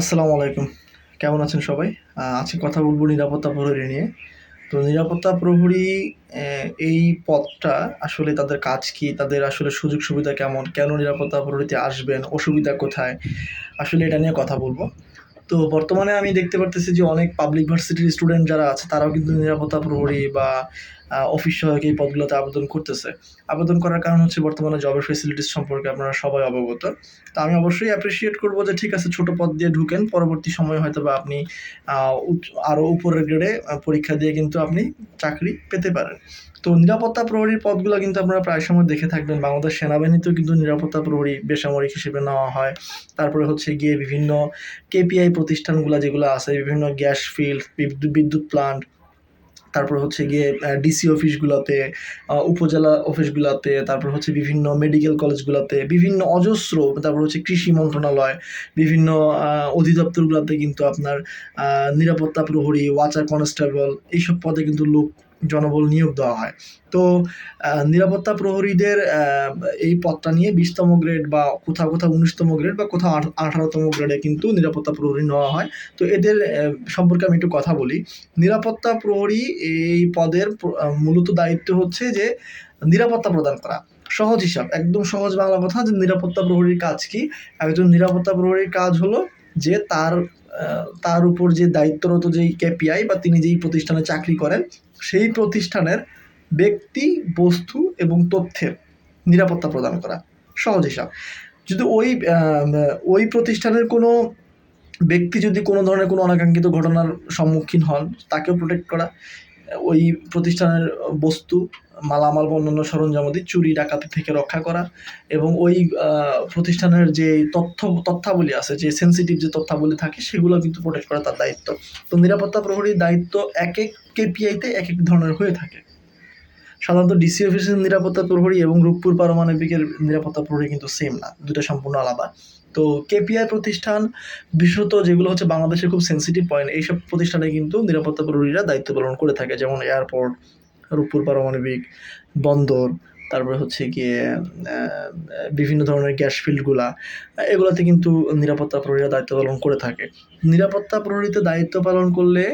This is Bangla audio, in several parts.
আসসালামু আলাইকুম। কেমন আছেন সবাই? আজকে কথা বলব নিরাপত্তা প্রহরী নিয়ে। তো নিরাপত্তা প্রহরী এই পদটা আসলে তাদের কাজ কি? তাদের আসলে সুযোগ সুবিধা কেমন? কেন নিরাপত্তা প্রহরীতে আসবেন? অসুবিধা কোথায়? আসলে এটা নিয়ে কথা বলব। তো বর্তমানে আমি দেখতে পারতেছি যে অনেক পাবলিক ভার্সিটির স্টুডেন্ট যারা আছে, তারাও কিন্তু নিরাপত্তা প্রহরী বা অফিস সহায়ক এই পদগুলোতে আবেদন করতেছে। আবেদন করার কারণ হচ্ছে বর্তমানে জবের ফেসিলিটিস সম্পর্কে আপনারা সবাই অবগত। তো আমি অবশ্যই অ্যাপ্রিসিয়েট করব যে ঠিক আছে ছোট পদ দিয়ে ঢুকেন পরবর্তী সময়ে হয়তো বা আপনি আহ, উচ্চ- আরও উপরের গ্রেডে পরীক্ষা দিয়ে কিন্তু আপনি চাকরি পেতে পারেন। তো নিরাপত্তা প্রহরীর পদগুলো কিন্তু আপনারা প্রায় সময় দেখে থাকবেন। বাংলাদেশ সেনাবাহিনীতেও কিন্তু নিরাপত্তা প্রহরী বেসামরিক হিসেবে নেওয়া হয়। তারপরে হচ্ছে গিয়ে বিভিন্ন কেপিআই প্রতিষ্ঠানগুলো যেগুলো আছে বিভিন্ন গ্যাস ফিল্ড বিদ্যুৎ প্লান্ট তারপর হচ্ছে গিয়ে ডিসি অফিসগুলোতে উপজেলা অফিসগুলোতে তারপর হচ্ছে বিভিন্ন মেডিকেল কলেজগুলোতে বিভিন্ন অজস্র তারপর হচ্ছে কৃষি মন্ত্রণালয় বিভিন্ন অধিদপ্তরগুলোতে কিন্তু আপনার নিরাপত্তা প্রহরী ওয়াচার কনস্টেবল এইসব পদে কিন্তু লোক জনবল নিয়োগ দেওয়া হয়। তো নিরাপত্তা প্রহরীদের এই পদটা নিয়ে বিশতম গ্রেড বা কোথাও কোথাও উনিশতম গ্রেড বা কোথাও আঠারোতম গ্রেডে কিন্তু নিরাপত্তা প্রহরী নেওয়া হয়। তো এদের সম্পর্কে আমি একটু কথা বলি। নিরাপত্তা প্রহরী এই পদের মূলত দায়িত্ব হচ্ছে যে নিরাপত্তা প্রদান করা। সহজ হিসাব, একদম সহজ বাংলা কথা যে নিরাপত্তা প্রহরীর কাজ কি? একজন নিরাপত্তা প্রহরীর কাজ হলো যে তার তার উপর যে দায়িত্বরত যেই কেপিআই বা তিনি যেই প্রতিষ্ঠানে চাকরি করেন সেই প্রতিষ্ঠানের ব্যক্তি, বস্তু এবং তথ্যের নিরাপত্তা প্রদান করা। সহজ হিসাব। যদি ওই ওই প্রতিষ্ঠানের কোনো ব্যক্তি যদি কোনো ধরনের কোনো অনাকাঙ্ক্ষিত ঘটনার সম্মুখীন হন, তাকেও প্রোটেক্ট করা। ওই প্রতিষ্ঠানের বস্তু, মালামাল বা অন্যান্য সরঞ্জামাদি চুরি, ডাকাতি থেকে রক্ষা করা এবং ওই প্রতিষ্ঠানের যে তথ্য, তথ্যাবলী আছে, যে সেন্সিটিভ যে তথ্যাবলী থাকে, সেগুলো কিন্তু প্রোটেক্ট করা তার দায়িত্ব। তো নিরাপত্তা প্রহরীর দায়িত্ব এক এক কেপিআইতে এক এক ধরনের হয়ে থাকে। সাধারণত ডিসি অফিসের নিরাপত্তা প্রহরী এবং রূপপুর পারমাণবিকের নিরাপত্তা প্রহরী কিন্তু সেম না দুটো সম্পূর্ণ আলাদা। তো কেপিআই প্রতিষ্ঠান বিশেষত যেগুলো হচ্ছে বাংলাদেশের খুব সেন্সিটিভ পয়েন্ট এইসব প্রতিষ্ঠানে কিন্তু নিরাপত্তা প্রহরীরা দায়িত্ব পালন করে থাকে। যেমন এয়ারপোর্ট রূপপুর পারমাণবিক বন্দর, তারপরে হচ্ছে গিয়ে বিভিন্ন ধরনের গ্যাস ফিল্ডগুলা এগুলোতে কিন্তু নিরাপত্তা প্রহরীরা দায়িত্ব পালন করে থাকে। নিরাপত্তা প্রহরীতে দায়িত্ব পালন করলে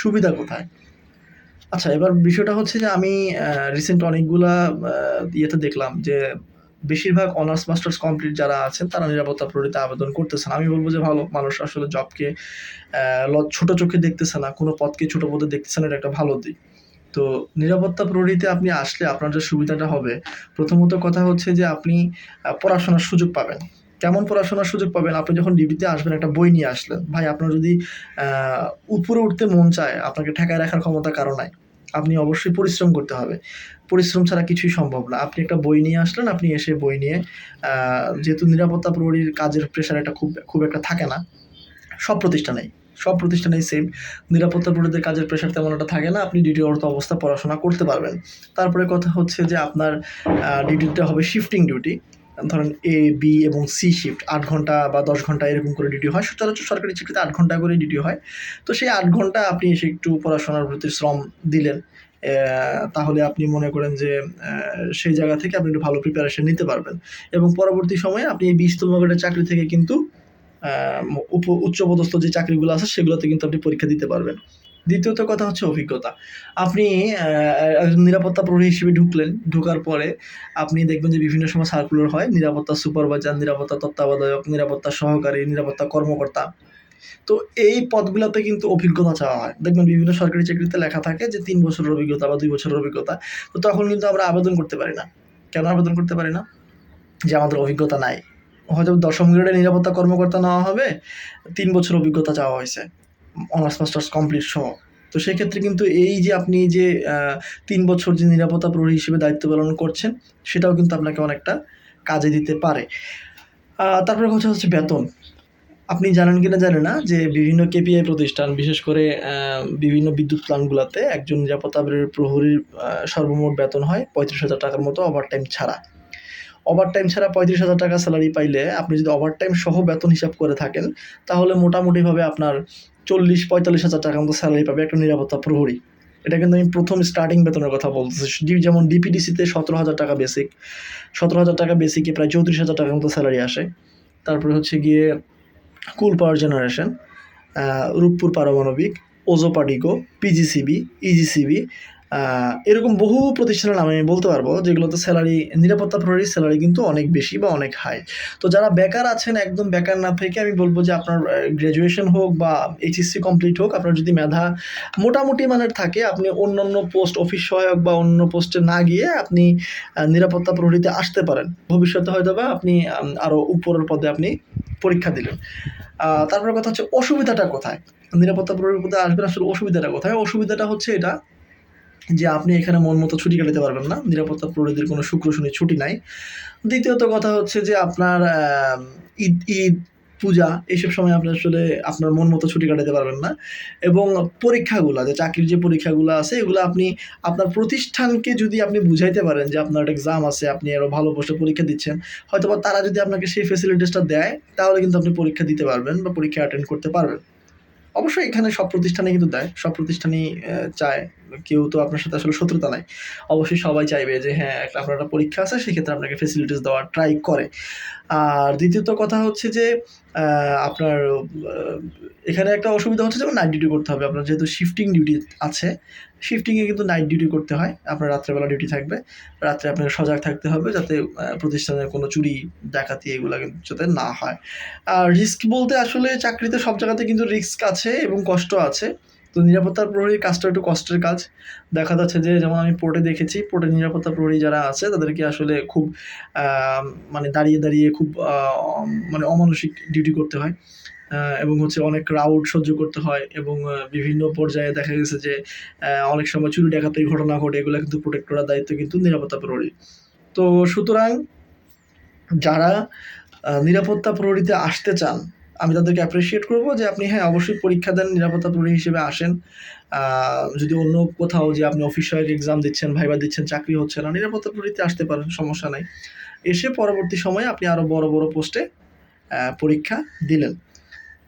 সুবিধা কোথায়? আচ্ছা এবার বিষয়টা হচ্ছে যে আমি রিসেন্ট অনেকগুলা ইয়েতে দেখলাম যে বেশিরভাগ অনার্স মাস্টার্স কমপ্লিট যারা আছেন, তারা নিরাপত্তা প্রহরীতে আবেদন করতেছেন। আমি বলব যে ভালো মানুষ আসলে জবকে ছোট চোখে দেখতেছে না, কোনো পথকে ছোট পদে দেখতেছে না, এটা একটা ভালো দিক। তো নিরাপত্তা প্রহরীতে আপনি আসলে আপনার যে সুবিধাটা হবে, প্রথমত কথা হচ্ছে যে আপনি পড়াশোনার সুযোগ পাবেন। কেমন পড়াশোনার সুযোগ পাবেন? আপনি যখন ডিউটিতে আসবেন, একটা বই নিয়ে আসলেন। ভাই, আপনার যদি উপরে উঠতে মন চায়, আপনাকে ঠেকায় রাখার ক্ষমতা কারও নাই। আপনি অবশ্যই পরিশ্রম করতে হবে। পরিশ্রম ছাড়া কিছুই সম্ভব না। আপনি একটা বই নিয়ে আসলেন, আপনি এসে বই নিয়ে যেহেতু নিরাপত্তা প্রহরীর কাজের প্রেশার একটা খুব খুব একটা থাকে না, সব প্রতিষ্ঠানেই সব প্রতিষ্ঠানেই সেম নিরাপত্তা প্রহরীদের কাজের প্রেশার তেমন একটা থাকে না, আপনি ডিউটিরত অবস্থা পড়াশোনা করতে পারবেন। তারপরে কথা হচ্ছে যে আপনার ডিউটিটা হবে শিফটিং ডিউটি ধরেন এ বি এবং সি শিফট আট ঘণ্টা বা দশ ঘণ্টা এরকম করে ডিউটি হয়। সচরাচর সরকারি চাকরিতে আট ঘণ্টা করে ডিউটি হয়। তো সেই আট ঘণ্টা আপনি এসে একটু পড়াশোনার প্রতি শ্রম দিলেন তাহলে আপনি মনে করেন যে সেই জায়গা থেকে আপনি একটু ভালো প্রিপারেশন নিতে পারবেন। এবং পরবর্তী সময়ে আপনি এই বিশতম গ্রেডের চাকরি থেকে কিন্তু উপ, উচ্চপদস্থ যে চাকরিগুলো আছে, সেগুলোতে কিন্তু আপনি পরীক্ষা দিতে পারবেন। দ্বিতীয়ত কথা হচ্ছে অভিজ্ঞতা। আপনি নিরাপত্তা প্রহরী হিসেবে ঢুকলেন, ঢোকার পরে আপনি দেখবেন যে বিভিন্ন সময় সার্কুলার হয়, নিরাপত্তা সুপারভাইজার নিরাপত্তা তত্ত্বাবধায়ক, নিরাপত্তা সহকারী, নিরাপত্তা কর্মকর্তা। তো এই পদগুলোতে কিন্তু অভিজ্ঞতা চাওয়া হয়। দেখবেন বিভিন্ন সরকারি চাকরিতে লেখা থাকে যে তিন বছরের অভিজ্ঞতা বা দুই বছরের অভিজ্ঞতা। তো তখন কিন্তু আমরা আবেদন করতে পারি না। কেন আবেদন করতে পারি না? যে আমাদের অভিজ্ঞতা নাই। হয়তো দশম গ্রেডে নিরাপত্তা কর্মকর্তা নেওয়া হবে, তিন বছর অভিজ্ঞতা চাওয়া হয়েছে। অনার্স মাস্টার্স কমপ্লিট সহ। তো সেক্ষেত্রে কিন্তু এই যে আপনি যে তিন বছর যে নিরাপত্তা প্রহরী হিসেবে দায়িত্ব পালন করছেন, সেটাও কিন্তু আপনাকে অনেকটা কাজে দিতে পারে। তারপরে কথা হচ্ছে বেতন। আপনি জানেন কিনা জানেন না যে বিভিন্ন কেপিআই প্রতিষ্ঠান, বিশেষ করে বিভিন্ন বিদ্যুৎ প্ল্যান্টগুলোতে একজন নিরাপত্তা প্রহরীর সর্বমোট বেতন হয় পঁয়ত্রিশ হাজার টাকার মতো ওভারটাইম ছাড়া। ওভারটাইম ছাড়া পঁয়ত্রিশ হাজার টাকা স্যালারি পাইলে আপনি যদি ওভারটাইম সহ বেতন হিসাব করে থাকেন, তাহলে মোটামুটিভাবে আপনার চল্লিশ, পঁয়তাল্লিশ হাজার টাকার মতো স্যালারি পাবে একটা নিরাপত্তা প্রহরী। এটা কিন্তু আমি প্রথম স্টার্টিং বেতনের কথা বলতেছি। যেমন ডিপিডিসিতে সতেরো হাজার টাকা বেসিক সতেরো হাজার টাকা বেসিকে প্রায় চৌত্রিশ হাজার টাকার মতো স্যালারি আসে। তারপরে হচ্ছে গিয়ে কুল পাওয়ার জেনারেশন রূপপুর পারমাণবিক ওজোপাডিকো পিজিসিবি ইজিসিবি এরকম বহু প্রতিষ্ঠানের নাম আমি বলতে পারব, যেগুলোতে স্যালারি নিরাপত্তা প্রহরীর স্যালারি কিন্তু অনেক বেশি বা অনেক হাই তো যারা বেকার আছেন, একদম বেকার না থেকে আমি বলব যে আপনার গ্র্যাজুয়েশন হোক বা এইচএসসি কমপ্লিট হোক, আপনার যদি মেধা মোটামুটি মানের থাকে, আপনি অন্য অন্য পোস্ট অফিস সহায়ক বা অন্য পোস্টে না গিয়ে আপনি নিরাপত্তা প্রহরীতে আসতে পারেন। ভবিষ্যতে হয়তো বা আপনি আরও উপরের পদে আপনি পরীক্ষা দিলেন। তারপরে কথা হচ্ছে অসুবিধাটা কোথায়? নিরাপত্তা প্রহরীর পদে আসবেন, আসলে অসুবিধাটা কোথায়? অসুবিধাটা হচ্ছে এটা যে আপনি এখানে মন মতো ছুটি কাটাতে পারবেন না, নিরাপত্তা প্রহরীদের কোনো শুক্র শনি ছুটি নাই। দ্বিতীয়ত কথা হচ্ছে যে আপনার ঈদ ঈদ, পূজা এইসব সময় আপনি আসলে আপনার মন মতো ছুটি কাটাতে পারবেন না। এবং পরীক্ষাগুলো, যে চাকরির যে পরীক্ষাগুলো আছে, এগুলো আপনি, আপনার প্রতিষ্ঠানকে যদি আপনি বুঝাইতে পারেন যে আপনার এক্সাম আছে, আপনি আরও ভালো পোস্টে পরীক্ষা দিচ্ছেন হয়তো বা তারা যদি আপনাকে সেই ফেসিলিটিসটা দেয়, তাহলে কিন্তু আপনি পরীক্ষা দিতে পারবেন বা পরীক্ষা অ্যাটেন্ড করতে পারবেন। অবশ্যই এখানে সব প্রতিষ্ঠানে কিন্তু দেয়, সব প্রতিষ্ঠানই চায়। কেউ তো আপনার সাথে আসলে শত্রুতা নাই। অবশ্যই সবাই চাইবে যে হ্যাঁ একটা আপনার একটা পরীক্ষা আছে, সেক্ষেত্রে আপনাকে ফেসিলিটিস দেওয়ার ট্রাই করে। আর দ্বিতীয়ত কথা হচ্ছে যে আপনার এখানে একটা অসুবিধা হচ্ছে যেমন নাইট ডিউটি করতে হবে। আপনার যেহেতু শিফটিং ডিউটি আছে শিফটিংয়ে কিন্তু নাইট ডিউটি করতে হয়। আপনার রাত্রেবেলা ডিউটি থাকবে। রাত্রে আপনাকে সজাগ থাকতে হবে যাতে প্রতিষ্ঠানের কোনো চুরি, ডাকাতি এগুলো কিন্তু যাতে না হয়। আর রিস্ক বলতে আসলে চাকরিতে সব জায়গাতে কিন্তু রিস্ক আছে এবং কষ্ট আছে। তো নিরাপত্তার প্রহরীর কাজটা একটু কষ্টের কাজ। দেখা যাচ্ছে যে, যেমন আমি পোর্টে দেখেছি পোর্টে নিরাপত্তা প্রহরী যারা আছে, তাদেরকে আসলে খুব মানে দাঁড়িয়ে দাঁড়িয়ে খুব মানে অমানসিক ডিউটি করতে হয়। এবং হচ্ছে অনেক ক্রাউড সহ্য করতে হয় এবং বিভিন্ন পর্যায়ে দেখা গেছে যে অনেক সময় চুরি ডাকাতির ঘটনা ঘটে, এগুলো কিন্তু প্রোটেক্ট করার দায়িত্ব কিন্তু নিরাপত্তা প্রহরী। তো সুতরাং যারা নিরাপত্তা প্রহরীতে আসতে চান, আমি তাদেরকে অ্যাপ্রিসিয়েট করব যে আপনি হ্যাঁ অবশ্যই পরীক্ষা দেন, নিরাপত্তা প্রহরী হিসেবে আসেন। যদি অন্য কোথাও যে আপনি অফিস সহায়ক এক্সাম দিচ্ছেন ভাইবা দিচ্ছেন, চাকরি হচ্ছে না, নিরাপত্তা প্রহরীতে আসতে পারেন, সমস্যা নাই। এসে পরবর্তী সময়ে আপনি আরও বড় বড় পোস্টে পরীক্ষা দিলেন।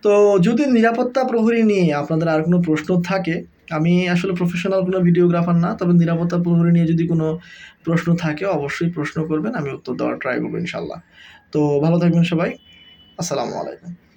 তো যদি নিরাপত্তা প্রহরী নিয়ে আপনাদের আর কোনো প্রশ্ন থাকে, আমি আসলে প্রফেশনাল কোনো ভিডিওগ্রাফার না, তবে নিরাপত্তা প্রহরী নিয়ে যদি কোনো প্রশ্ন থাকে, অবশ্যই প্রশ্ন করবেন, আমি উত্তর দেওয়ার ট্রাই করব ইনশাল্লাহ। তো ভালো থাকবেন সবাই, আসসালামু আলাইকুম।